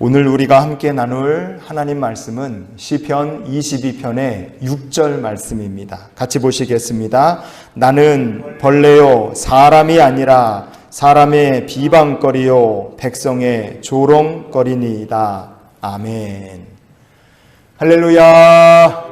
오늘 우리가 함께 나눌 하나님 말씀은 시편 22편의 6절 말씀입니다. 같이 보시겠습니다. 나는 벌레요 사람이 아니라 사람의 비방거리요 백성의 조롱거리니이다. 아멘. 할렐루야.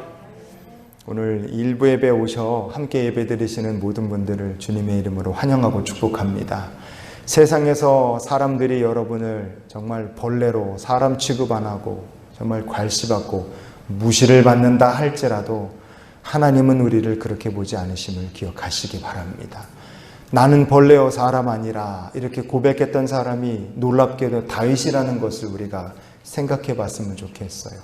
오늘 일부 예배 오셔 함께 예배 드리시는 모든 분들을 주님의 이름으로 환영하고 축복합니다. 세상에서 사람들이 여러분을 정말 벌레로 사람 취급 안 하고 정말 괄시받고 무시를 받는다 할지라도 하나님은 우리를 그렇게 보지 않으심을 기억하시기 바랍니다. 나는 벌레요 사람 아니라 이렇게 고백했던 사람이 놀랍게도 다윗이라는 것을 우리가 생각해 봤으면 좋겠어요.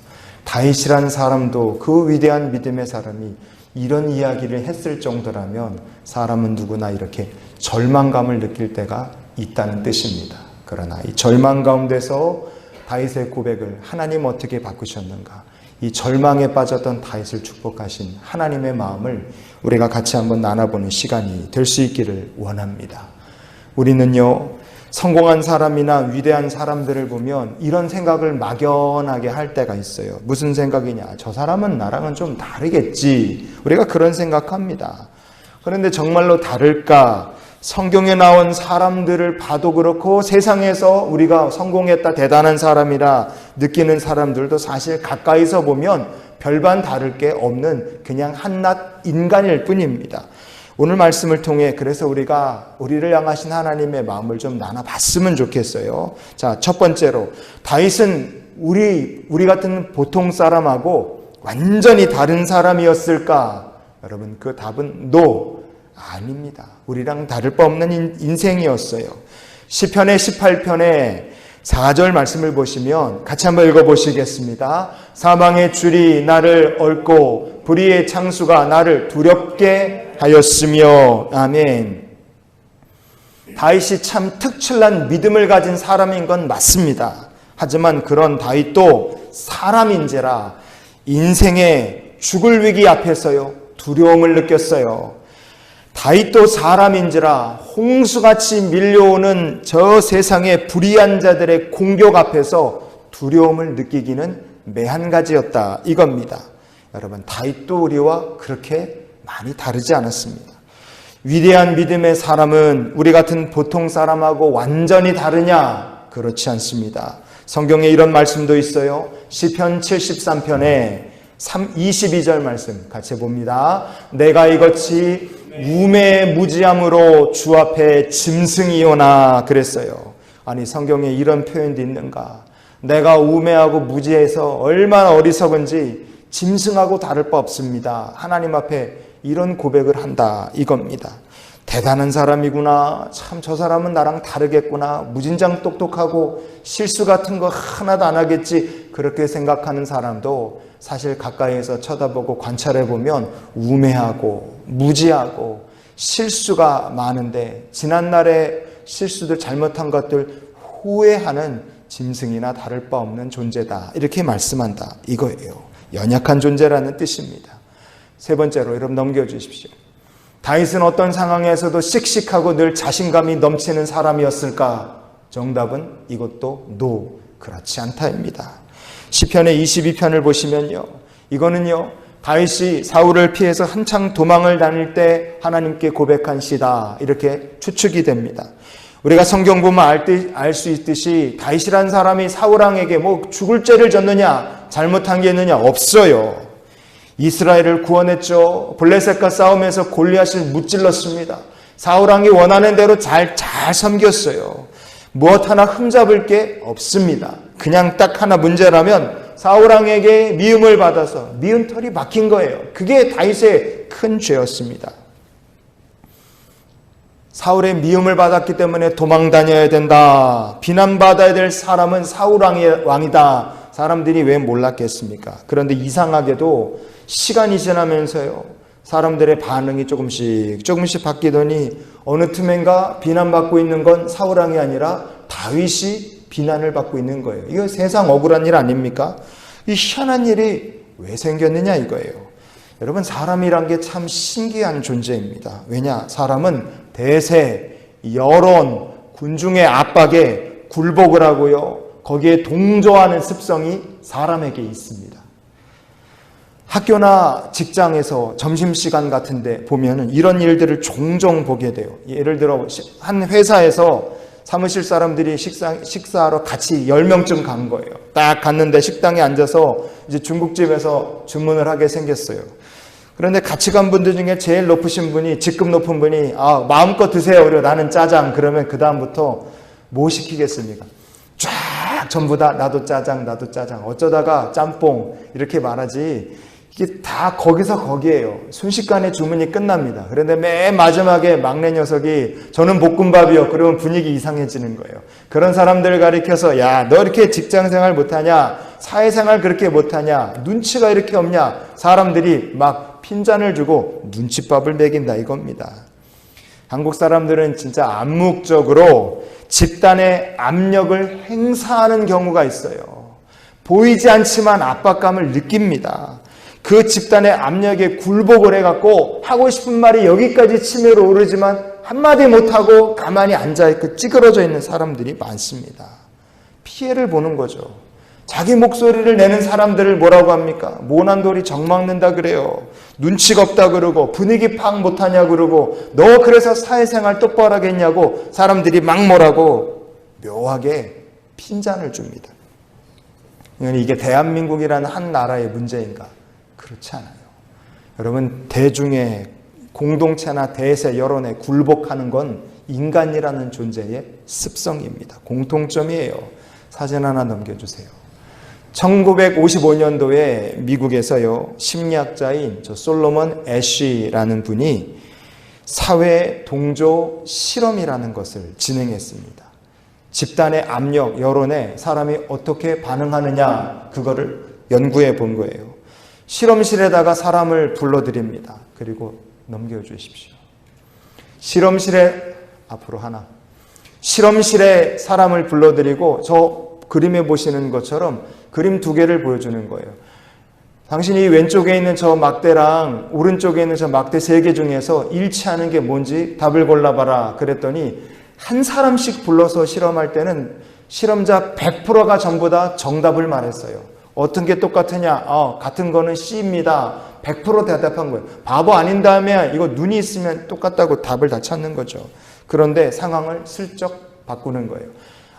다윗이라는 사람도 그 위대한 믿음의 사람이 이런 이야기를 했을 정도라면 사람은 누구나 이렇게 절망감을 느낄 때가 있다는 뜻입니다. 그러나 이 절망 가운데서 다윗의 고백을 하나님 어떻게 바꾸셨는가? 이 절망에 빠졌던 다윗을 축복하신 하나님의 마음을 우리가 같이 한번 나눠보는 시간이 될 수 있기를 원합니다. 우리는요, 성공한 사람이나 위대한 사람들을 보면 이런 생각을 막연하게 할 때가 있어요. 무슨 생각이냐? 저 사람은 나랑은 좀 다르겠지. 우리가 그런 생각합니다. 그런데 정말로 다를까? 성경에 나온 사람들을 봐도 그렇고 세상에서 우리가 성공했다 대단한 사람이라 느끼는 사람들도 사실 가까이서 보면 별반 다를 게 없는 그냥 한낱 인간일 뿐입니다. 오늘 말씀을 통해 그래서 우리가 우리를 향하신 하나님의 마음을 좀 나눠봤으면 좋겠어요. 자, 첫 번째로 다윗은 우리 우리 같은 보통 사람하고 완전히 다른 사람이었을까? 여러분 그 답은 no 아닙니다. 우리랑 다를 바 없는 인생이었어요. 시편의 18편에 4절 말씀을 보시면 같이 한번 읽어 보시겠습니다. 사망의 줄이 나를 얽고 불의의 창수가 나를 두렵게 하였으며 아멘. 다윗이 참 특출난 믿음을 가진 사람인 건 맞습니다. 하지만 그런 다윗도 사람인지라 인생의 죽을 위기 앞에서요 두려움을 느꼈어요. 다윗도 사람인지라 홍수같이 밀려오는 저 세상의 불의한 자들의 공격 앞에서 두려움을 느끼기는 매한가지였다 이겁니다. 여러분 다윗도 우리와 그렇게 많이 다르지 않았습니다. 위대한 믿음의 사람은 우리 같은 보통 사람하고 완전히 다르냐? 그렇지 않습니다. 성경에 이런 말씀도 있어요. 시편 73편에 22절 말씀 같이 봅니다. 내가 이것이 우매 무지함으로 주 앞에 짐승이오나 그랬어요. 아니 성경에 이런 표현도 있는가? 내가 우매하고 무지해서 얼마나 어리석은지 짐승하고 다를 바 없습니다. 하나님 앞에 이런 고백을 한다 이겁니다. 대단한 사람이구나. 참 저 사람은 나랑 다르겠구나. 무진장 똑똑하고 실수 같은 거 하나도 안 하겠지. 그렇게 생각하는 사람도 사실 가까이에서 쳐다보고 관찰해 보면 우매하고 무지하고 실수가 많은데 지난날의 실수들 잘못한 것들 후회하는 짐승이나 다를 바 없는 존재다. 이렇게 말씀한다. 이거예요. 연약한 존재라는 뜻입니다. 세 번째로 여러분 넘겨 주십시오. 다윗은 어떤 상황에서도 씩씩하고 늘 자신감이 넘치는 사람이었을까? 정답은 이것도 노, 그렇지 않다입니다. 시편의 22편을 보시면요. 이거는요. 다윗이 사울을 피해서 한창 도망을 다닐 때 하나님께 고백한 시다. 이렇게 추측이 됩니다. 우리가 성경 보면 알 수 있듯이 다윗이란 사람이 사울왕에게 뭐 죽을 죄를 졌느냐, 잘못한 게 있느냐 없어요. 이스라엘을 구원했죠. 블레셋과 싸움에서 골리앗을 무찔렀습니다. 사울왕이 원하는 대로 잘, 잘 섬겼어요. 무엇 하나 흠잡을 게 없습니다. 그냥 딱 하나 문제라면 사울왕에게 미움을 받아서 미운 털이 막힌 거예요. 그게 다윗의 큰 죄였습니다. 사울의 미움을 받았기 때문에 도망 다녀야 된다. 비난받아야 될 사람은 사울왕이다. 사람들이 왜 몰랐겠습니까? 그런데 이상하게도 시간이 지나면서요. 사람들의 반응이 조금씩 조금씩 바뀌더니 어느 틈엔가 비난받고 있는 건 사울왕이 아니라 다윗이 비난을 받고 있는 거예요. 이거 세상 억울한 일 아닙니까? 이 희한한 일이 왜 생겼느냐 이거예요. 여러분 사람이란 게 참 신기한 존재입니다. 왜냐? 사람은 대세, 여론, 군중의 압박에 굴복을 하고요. 거기에 동조하는 습성이 사람에게 있습니다. 학교나 직장에서 점심시간 같은데 보면은 이런 일들을 종종 보게 돼요. 예를 들어 한 회사에서 사무실 사람들이 식사, 식사하러 같이 10명쯤 간 거예요. 딱 갔는데 식당에 앉아서 이제 중국집에서 주문을 하게 생겼어요. 그런데 같이 간 분들 중에 제일 높으신 분이, 직급 높은 분이, 아, 마음껏 드세요. 그리고 나는 짜장. 그러면 그다음부터 뭐 시키겠습니까? 쫙 전부 다 나도 짜장, 나도 짜장. 어쩌다가 짬뽕. 이렇게 말하지. 이게 다 거기서 거기에요. 순식간에 주문이 끝납니다. 그런데 맨 마지막에 막내 녀석이 저는 볶음밥이요. 그러면 분위기 이상해지는 거예요. 그런 사람들을 가리켜서 야, 너 이렇게 직장 생활 못하냐? 사회생활 그렇게 못하냐? 눈치가 이렇게 없냐? 사람들이 막 핀잔을 주고 눈치밥을 먹인다 이겁니다. 한국 사람들은 진짜 암묵적으로 집단의 압력을 행사하는 경우가 있어요. 보이지 않지만 압박감을 느낍니다. 그 집단의 압력에 굴복을 해갖고 하고 싶은 말이 여기까지 치매로 오르지만 한마디 못하고 가만히 앉아있고 찌그러져 있는 사람들이 많습니다. 피해를 보는 거죠. 자기 목소리를 내는 사람들을 뭐라고 합니까? 모난 돌이 정 막는다 그래요. 눈치가 없다 그러고 분위기 파악 못하냐 그러고 너 그래서 사회생활 똑바로 하겠냐고 사람들이 막 뭐라고 묘하게 핀잔을 줍니다. 이게 대한민국이라는 한 나라의 문제인가? 그렇지 않아요. 여러분 대중의 공동체나 대세 여론에 굴복하는 건 인간이라는 존재의 습성입니다. 공통점이에요. 사진 하나 넘겨주세요. 1955년도에 미국에서요 심리학자인 저 솔로몬 애쉬라는 분이 사회 동조 실험이라는 것을 진행했습니다. 집단의 압력, 여론에 사람이 어떻게 반응하느냐 그거를 연구해 본 거예요. 실험실에다가 사람을 불러드립니다. 그리고 넘겨주십시오. 실험실에 앞으로 하나. 실험실에 사람을 불러드리고 저 그림에 보시는 것처럼 그림 두 개를 보여주는 거예요. 당신이 왼쪽에 있는 저 막대랑 오른쪽에 있는 저 막대 세 개 중에서 일치하는 게 뭔지 답을 골라봐라. 그랬더니 한 사람씩 불러서 실험할 때는 실험자 100%가 전부 다 정답을 말했어요. 어떤 게 똑같으냐? 어, 같은 거는 C입니다. 100% 대답한 거예요. 바보 아닌 다음에 이거 눈이 있으면 똑같다고 답을 다 찾는 거죠. 그런데 상황을 슬쩍 바꾸는 거예요.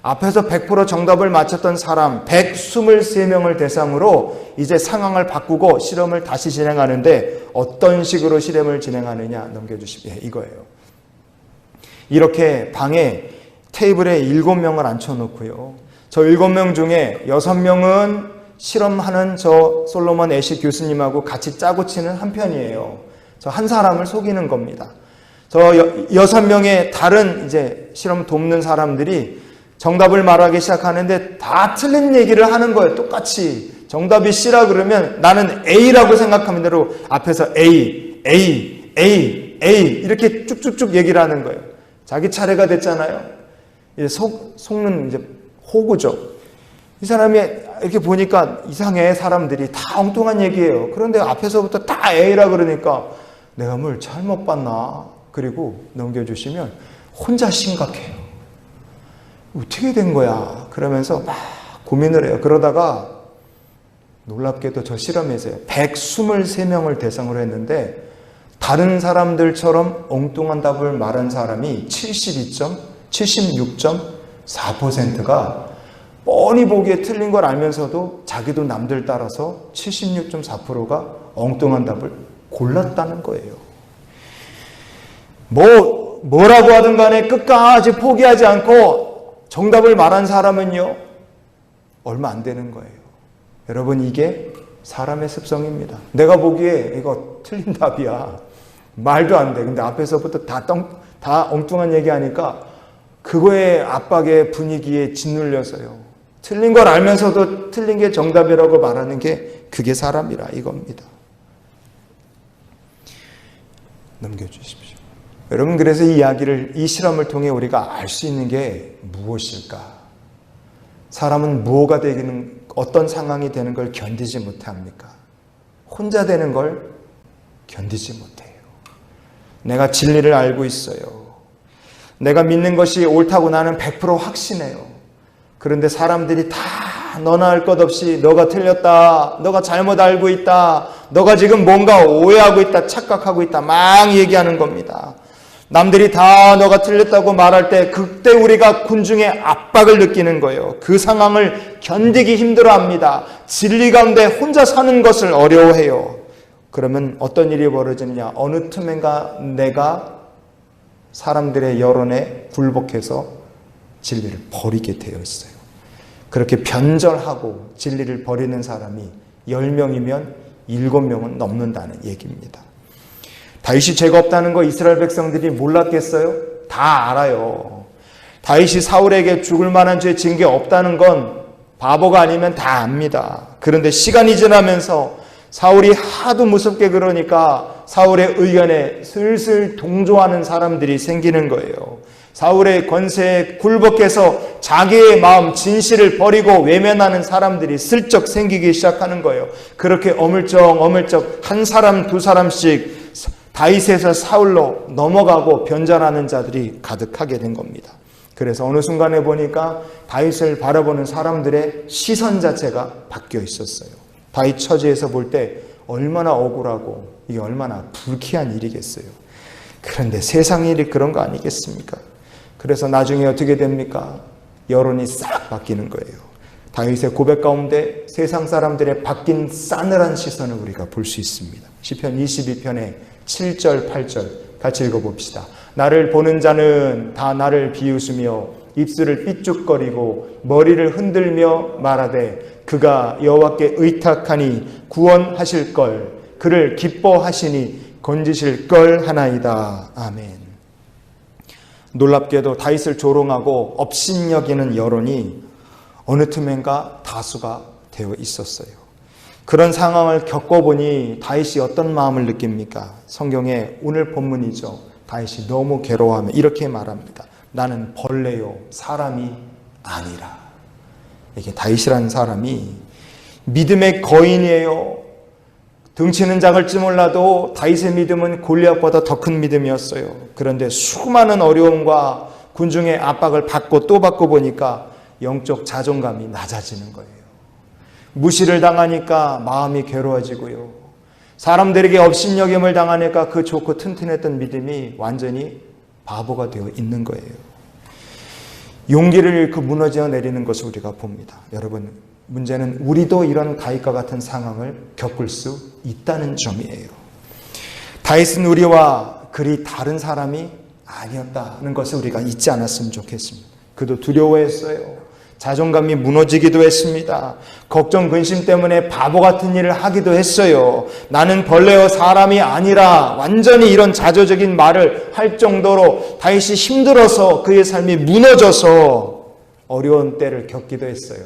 앞에서 100% 정답을 맞췄던 사람 123명을 대상으로 이제 상황을 바꾸고 실험을 다시 진행하는데 어떤 식으로 실험을 진행하느냐 넘겨주시면 예, 이거예요. 이렇게 방에 테이블에 7명을 앉혀놓고요. 저 7명 중에 6명은 실험하는 저 솔로몬 애시 교수님하고 같이 짜고 치는 한 편이에요. 저 한 사람을 속이는 겁니다. 저 여섯 명의 다른 이제 실험 돕는 사람들이 정답을 말하기 시작하는데 다 틀린 얘기를 하는 거예요. 똑같이. 정답이 C라 그러면 나는 A라고 생각하면 대로 앞에서 A, A, A, A 이렇게 쭉쭉쭉 얘기를 하는 거예요. 자기 차례가 됐잖아요. 속, 속는 이제 호구죠. 이 사람이 이렇게 보니까 이상해 사람들이 다 엉뚱한 얘기예요. 그런데 앞에서부터 다 A라 그러니까 내가 뭘 잘못 봤나? 그리고 넘겨주시면 혼자 심각해요. 어떻게 된 거야? 그러면서 막 고민을 해요. 그러다가 놀랍게도 저 실험에서요. 123명을 대상으로 했는데 다른 사람들처럼 엉뚱한 답을 말한 사람이 72점, 76.4%가 뻔히 보기에 틀린 걸 알면서도 자기도 남들 따라서 76.4%가 엉뚱한 답을 골랐다는 거예요. 뭐, 뭐라고 하든 간에 끝까지 포기하지 않고 정답을 말한 사람은요, 얼마 안 되는 거예요. 여러분, 이게 사람의 습성입니다. 내가 보기에 이거 틀린 답이야. 말도 안 돼. 근데 앞에서부터 다, 똥, 다 엉뚱한 얘기 하니까 그거에 압박의 분위기에 짓눌려서요. 틀린 걸 알면서도 틀린 게 정답이라고 말하는 게 그게 사람이라 이겁니다. 넘겨주십시오. 여러분, 그래서 이 이야기를, 이 실험을 통해 우리가 알 수 있는 게 무엇일까? 사람은 무엇가 되기는, 어떤 상황이 되는 걸 견디지 못합니까? 혼자 되는 걸 견디지 못해요. 내가 진리를 알고 있어요. 내가 믿는 것이 옳다고 나는 100% 확신해요. 그런데 사람들이 다 너나 할 것 없이 너가 틀렸다. 너가 잘못 알고 있다. 너가 지금 뭔가 오해하고 있다. 착각하고 있다. 막 얘기하는 겁니다. 남들이 다 너가 틀렸다고 말할 때 그때 우리가 군중의 압박을 느끼는 거예요. 그 상황을 견디기 힘들어 합니다. 진리 가운데 혼자 사는 것을 어려워해요. 그러면 어떤 일이 벌어지느냐? 어느 틈엔가 내가 사람들의 여론에 굴복해서 진리를 버리게 되어 있어요. 그렇게 변절하고 진리를 버리는 사람이 10명이면 7명은 넘는다는 얘기입니다. 다윗이 죄가 없다는 거 이스라엘 백성들이 몰랐겠어요? 다 알아요. 다윗이 사울에게 죽을 만한 죄 진 게 없다는 건 바보가 아니면 다 압니다. 그런데 시간이 지나면서 사울이 하도 무섭게 그러니까 사울의 의견에 슬슬 동조하는 사람들이 생기는 거예요. 사울의 권세에 굴복해서 자기의 마음 진실을 버리고 외면하는 사람들이 슬쩍 생기기 시작하는 거예요. 그렇게 어물쩍 어물쩍 한 사람 두 사람씩 다윗에서 사울로 넘어가고 변절하는 자들이 가득하게 된 겁니다. 그래서 어느 순간에 보니까 다윗을 바라보는 사람들의 시선 자체가 바뀌어 있었어요. 다윗 처지에서 볼 때 얼마나 억울하고 이게 얼마나 불쾌한 일이겠어요. 그런데 세상 일이 그런 거 아니겠습니까? 그래서 나중에 어떻게 됩니까? 여론이 싹 바뀌는 거예요. 다윗의 고백 가운데 세상 사람들의 바뀐 싸늘한 시선을 우리가 볼 수 있습니다. 시편 22편에 7절, 8절 같이 읽어봅시다. 나를 보는 자는 다 나를 비웃으며 입술을 삐죽거리고 머리를 흔들며 말하되 그가 여호와께 의탁하니 구원하실 걸 그를 기뻐하시니 건지실 걸 하나이다. 아멘. 놀랍게도 다윗을 조롱하고 업신여기는 여론이 어느 틈엔가 다수가 되어 있었어요. 그런 상황을 겪어보니 다윗이 어떤 마음을 느낍니까? 성경에 오늘 본문이죠. 다윗이 너무 괴로워하며 이렇게 말합니다. 나는 벌레요 사람이 아니라. 이게 다윗이라는 사람이 믿음의 거인이에요. 등치는 작을지 몰라도 다윗의 믿음은 골리앗보다 더 큰 믿음이었어요. 그런데 수많은 어려움과 군중의 압박을 받고 또 받고 보니까 영적 자존감이 낮아지는 거예요. 무시를 당하니까 마음이 괴로워지고요. 사람들에게 업신여김을 당하니까 그 좋고 튼튼했던 믿음이 완전히 바보가 되어 있는 거예요. 용기를 잃고 무너져 내리는 것을 우리가 봅니다. 여러분, 문제는 우리도 이런 다윗과 같은 상황을 겪을 수 있다는 점이에요. 다윗은 우리와 그리 다른 사람이 아니었다는 것을 우리가 잊지 않았으면 좋겠습니다. 그도 두려워했어요. 자존감이 무너지기도 했습니다. 걱정, 근심 때문에 바보 같은 일을 하기도 했어요. 나는 벌레여 사람이 아니라 완전히 이런 자조적인 말을 할 정도로 다윗이 힘들어서 그의 삶이 무너져서 어려운 때를 겪기도 했어요.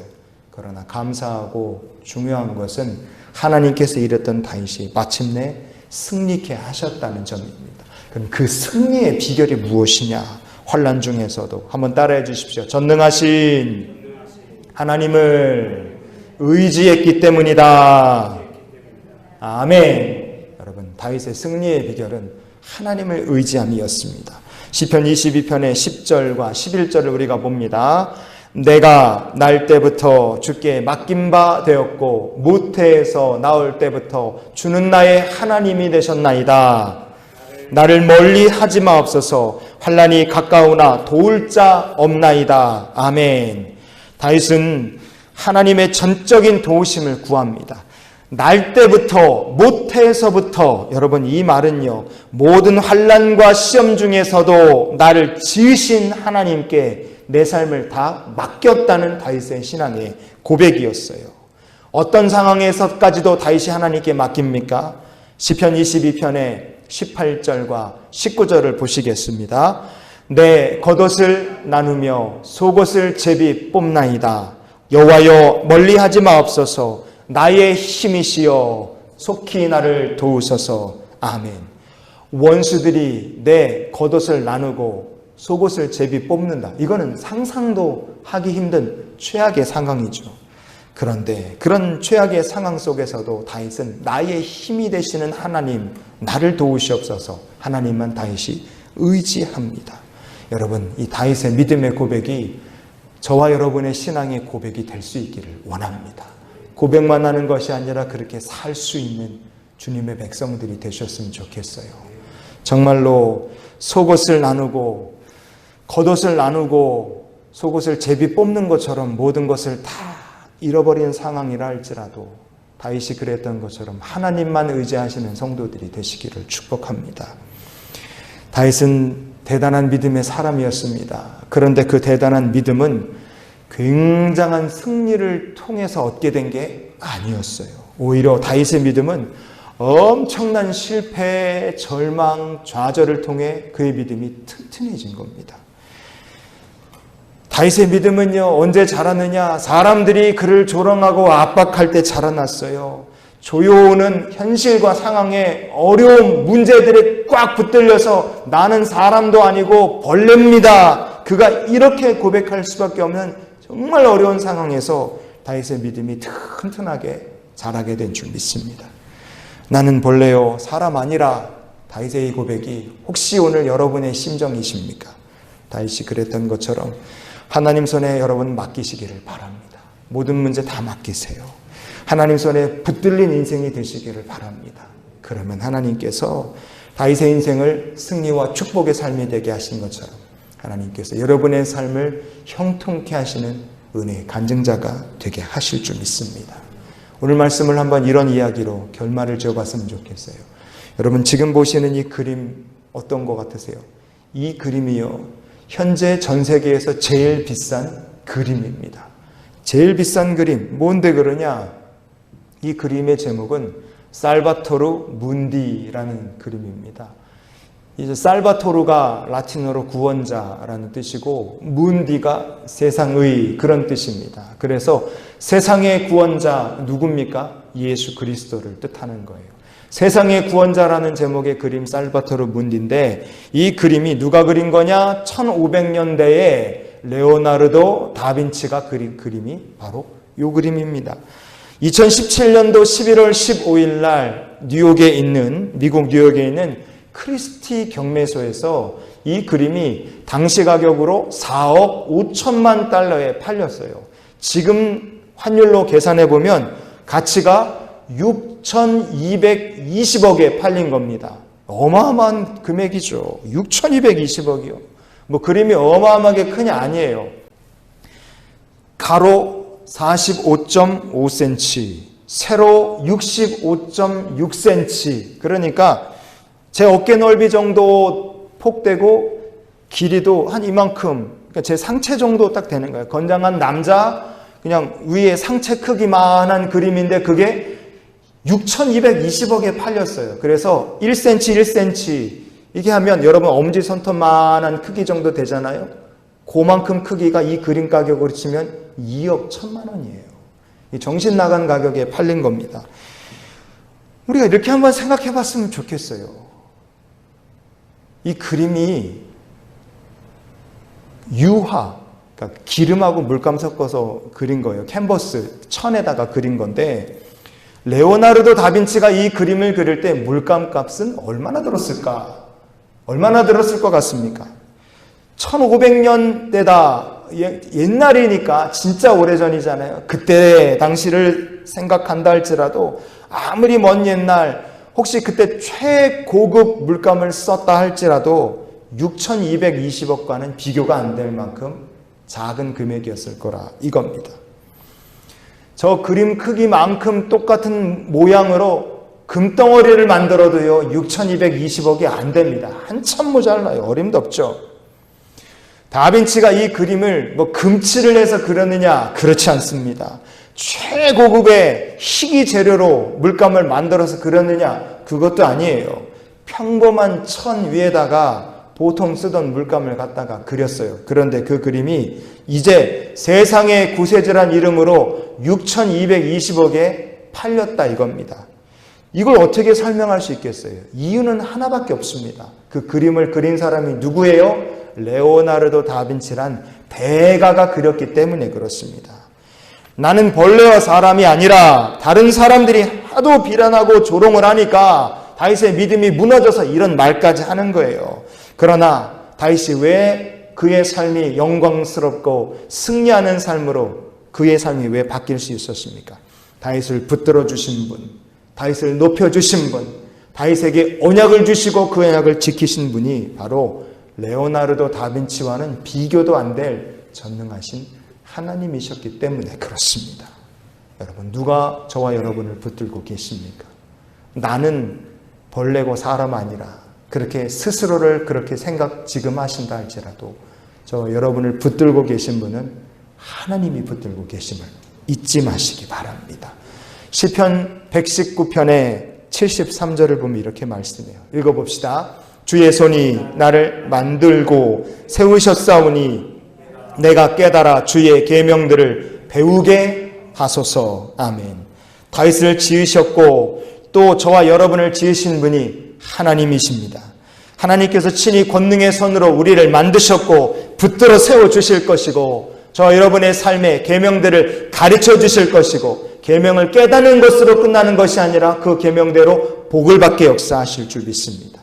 그러나 감사하고 중요한 것은 하나님께서 이랬던 다윗이 마침내 승리케 하셨다는 점입니다. 그럼 그 승리의 비결이 무엇이냐? 환란 중에서도 한번 따라해 주십시오. 전능하신 하나님을 의지했기 때문이다. 아멘. 여러분, 다윗의 승리의 비결은 하나님을 의지함이었습니다. 시편 22편의 10절과 11절을 우리가 봅니다. 내가 날 때부터 주께 맡긴 바 되었고 모태에서 나올 때부터 주는 나의 하나님이 되셨나이다. 나를 멀리 하지 마옵소서. 환란이 가까우나 도울 자 없나이다. 아멘. 다윗은 하나님의 전적인 도우심을 구합니다. 날 때부터 모태에서부터 여러분 이 말은요 모든 환란과 시험 중에서도 나를 지으신 하나님께 내 삶을 다 맡겼다는 다윗의 신앙의 고백이었어요. 어떤 상황에서까지도 다윗이 하나님께 맡깁니까? 시편 22편의 18절과 19절을 보시겠습니다. 내 겉옷을 나누며 속옷을 제비 뽑나이다. 여호와여 멀리 하지 마옵소서. 나의 힘이시여 속히 나를 도우소서. 아멘. 원수들이 내 겉옷을 나누고 속옷을 제비 뽑는다. 이거는 상상도 하기 힘든 최악의 상황이죠. 그런데 그런 최악의 상황 속에서도 다윗은 나의 힘이 되시는 하나님, 나를 도우시옵소서. 하나님만 다윗이 의지합니다. 여러분, 이 다윗의 믿음의 고백이 저와 여러분의 신앙의 고백이 될 수 있기를 원합니다. 고백만 하는 것이 아니라 그렇게 살 수 있는 주님의 백성들이 되셨으면 좋겠어요. 정말로 속옷을 나누고 겉옷을 나누고 속옷을 제비 뽑는 것처럼 모든 것을 다 잃어버린 상황이라 할지라도 다윗이 그랬던 것처럼 하나님만 의지하시는 성도들이 되시기를 축복합니다. 다윗은 대단한 믿음의 사람이었습니다. 그런데 그 대단한 믿음은 굉장한 승리를 통해서 얻게 된 게 아니었어요. 오히려 다윗의 믿음은 엄청난 실패, 절망, 좌절을 통해 그의 믿음이 튼튼해진 겁니다. 다윗의 믿음은요, 언제 자라느냐? 사람들이 그를 조롱하고 압박할 때 자라났어요. 조여오는 현실과 상황에 어려운 문제들에 꽉 붙들려서 나는 사람도 아니고 벌레입니다. 그가 이렇게 고백할 수밖에 없는 정말 어려운 상황에서 다윗의 믿음이 튼튼하게 자라게 된 줄 믿습니다. 나는 벌레요, 사람 아니라 다윗의 이 고백이 혹시 오늘 여러분의 심정이십니까? 다윗이 그랬던 것처럼 하나님 손에 여러분 맡기시기를 바랍니다. 모든 문제 다 맡기세요. 하나님 손에 붙들린 인생이 되시기를 바랍니다. 그러면 하나님께서 다윗의 인생을 승리와 축복의 삶이 되게 하신 것처럼 하나님께서 여러분의 삶을 형통케 하시는 은혜의 간증자가 되게 하실 줄 믿습니다. 오늘 말씀을 한번 이런 이야기로 결말을 지어봤으면 좋겠어요. 여러분 지금 보시는 이 그림 어떤 것 같으세요? 이 그림이요. 현재 전 세계에서 제일 비싼 그림입니다. 제일 비싼 그림. 뭔데 그러냐? 이 그림의 제목은 살바토르 문디라는 그림입니다. 이제 살바토르가 라틴어로 구원자라는 뜻이고 문디가 세상의 그런 뜻입니다. 그래서 세상의 구원자 누굽니까? 예수 그리스도를 뜻하는 거예요. 세상의 구원자라는 제목의 그림 살바토르 문디인데 이 그림이 누가 그린 거냐? 1500년대에 레오나르도 다빈치가 그린 그림이 바로 이 그림입니다. 2017년도 11월 15일 날 뉴욕에 있는 미국 뉴욕에 있는 크리스티 경매소에서 이 그림이 당시 가격으로 4억 5천만 달러에 팔렸어요. 지금 환율로 계산해 보면 가치가 6,220억에 팔린 겁니다. 어마어마한 금액이죠. 6,220억이요. 뭐 그림이 어마어마하게 크냐 아니에요. 가로 45.5cm, 세로 65.6cm. 그러니까 제 어깨 넓이 정도 폭되고 길이도 한 이만큼, 그러니까 제 상체 정도 딱 되는 거예요. 건장한 남자, 그냥 위에 상체 크기만한 그림인데 그게 6,220억에 팔렸어요. 그래서 1cm, 1cm 이게 하면 여러분 엄지 손톱만한 크기 정도 되잖아요. 그만큼 크기가 이 그림 가격으로 치면 2억 1천만 원이에요. 정신 나간 가격에 팔린 겁니다. 우리가 이렇게 한번 생각해 봤으면 좋겠어요. 이 그림이 유화, 그러니까 기름하고 물감 섞어서 그린 거예요. 캔버스 천에다가 그린 건데 레오나르도 다빈치가 이 그림을 그릴 때 물감 값은 얼마나 들었을까? 얼마나 들었을 것 같습니까? 1500년 대다 옛날이니까 진짜 오래전이잖아요. 그때 당시를 생각한다 할지라도 아무리 먼 옛날 혹시 그때 최고급 물감을 썼다 할지라도 6220억과는 비교가 안 될 만큼 작은 금액이었을 거라 이겁니다. 저 그림 크기만큼 똑같은 모양으로 금덩어리를 만들어도요, 6220억이 안 됩니다. 한참 모자라요. 어림도 없죠. 다빈치가 이 그림을 뭐 금칠을 해서 그렸느냐? 그렇지 않습니다. 최고급의 희귀 재료로 물감을 만들어서 그렸느냐? 그것도 아니에요. 평범한 천 위에다가 보통 쓰던 물감을 갖다가 그렸어요. 그런데 그 그림이 이제 세상의 구세주란 이름으로 6220억에 팔렸다 이겁니다. 이걸 어떻게 설명할 수 있겠어요? 이유는 하나밖에 없습니다. 그 그림을 그린 사람이 누구예요? 레오나르도 다빈치란 대가가 그렸기 때문에 그렇습니다. 나는 벌레와 사람이 아니라 다른 사람들이 하도 비난하고 조롱을 하니까 다윗의 믿음이 무너져서 이런 말까지 하는 거예요. 그러나 다윗이 왜 그의 삶이 영광스럽고 승리하는 삶으로 그의 삶이 왜 바뀔 수 있었습니까? 다윗을 붙들어 주신 분, 다윗을 높여 주신 분, 다윗에게 언약을 주시고 그 언약을 지키신 분이 바로 레오나르도 다빈치와는 비교도 안 될 전능하신 하나님이셨기 때문에 그렇습니다. 여러분 누가 저와 여러분을 붙들고 계십니까? 나는 벌레고 사람 아니라 그렇게 스스로를 그렇게 생각 지금 하신다 할지라도 저 여러분을 붙들고 계신 분은 하나님이 붙들고 계심을 잊지 마시기 바랍니다. 시편 119편의 73절을 보면 이렇게 말씀해요. 읽어봅시다. 주의 손이 나를 만들고 세우셨사오니 내가 깨달아 주의 계명들을 배우게 하소서. 아멘. 다윗을 지으셨고 또 저와 여러분을 지으신 분이 하나님이십니다. 하나님께서 친히 권능의 손으로 우리를 만드셨고 붙들어 세워 주실 것이고 저 여러분의 삶의 계명들을 가르쳐 주실 것이고 계명을 깨닫는 것으로 끝나는 것이 아니라 그 계명대로 복을 받게 역사하실 줄 믿습니다.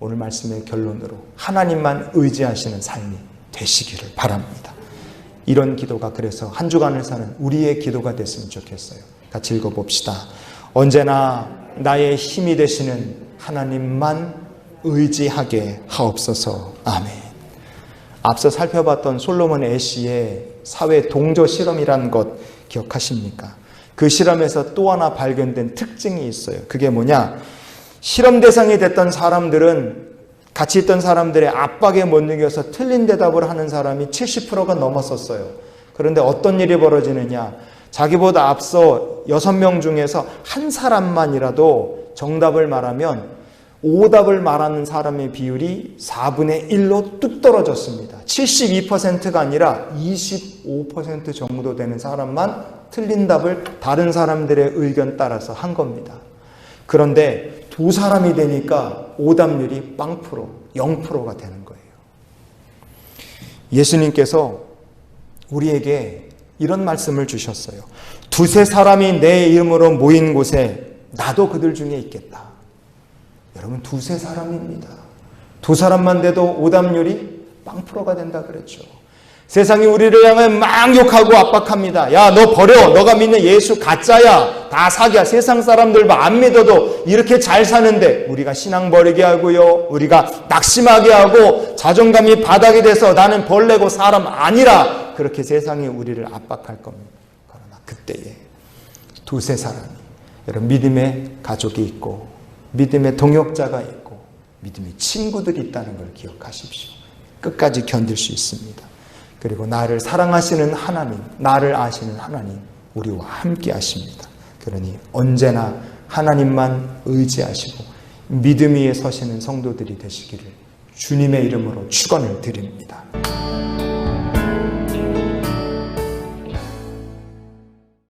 오늘 말씀의 결론으로 하나님만 의지하시는 삶이 되시기를 바랍니다. 이런 기도가 그래서 한 주간을 사는 우리의 기도가 됐으면 좋겠어요. 같이 읽어봅시다. 언제나 나의 힘이 되시는 하나님만 의지하게 하옵소서. 아멘. 앞서 살펴봤던 솔로몬 애시의 사회 동조 실험이란 것 기억하십니까? 그 실험에서 또 하나 발견된 특징이 있어요. 그게 뭐냐? 실험 대상이 됐던 사람들은 같이 있던 사람들의 압박에 못 이겨서 틀린 대답을 하는 사람이 70%가 넘었었어요. 그런데 어떤 일이 벌어지느냐? 자기보다 앞서 6명 중에서 한 사람만이라도 정답을 말하면 오답을 말하는 사람의 비율이 4분의 1로 뚝 떨어졌습니다. 72%가 아니라 25% 정도 되는 사람만 틀린 답을 다른 사람들의 의견 따라서 한 겁니다. 그런데 두 사람이 되니까 오답률이 빵프로, 0%가 되는 거예요. 예수님께서 우리에게 이런 말씀을 주셨어요. 두세 사람이 내 이름으로 모인 곳에 나도 그들 중에 있겠다. 여러분 두세 사람입니다. 두 사람만 돼도 오답률이 빵프로가 된다 그랬죠. 세상이 우리를 향해 막 욕하고 압박합니다. 야, 너 버려. 너가 믿는 예수 가짜야. 다 사기야. 세상 사람들 안 믿어도 이렇게 잘 사는데 우리가 신앙 버리게 하고요. 우리가 낙심하게 하고 자존감이 바닥이 돼서 나는 벌레고 사람 아니라 그렇게 세상이 우리를 압박할 겁니다. 그러나 그때에 두세 사람이 여러분 믿음의 가족이 있고 믿음의 동역자가 있고 믿음의 친구들이 있다는 걸 기억하십시오. 끝까지 견딜 수 있습니다. 그리고 나를 사랑하시는 하나님, 나를 아시는 하나님, 우리와 함께 하십니다. 그러니 언제나 하나님만 의지하시고 믿음 위에 서시는 성도들이 되시기를 주님의 이름으로 축원을 드립니다.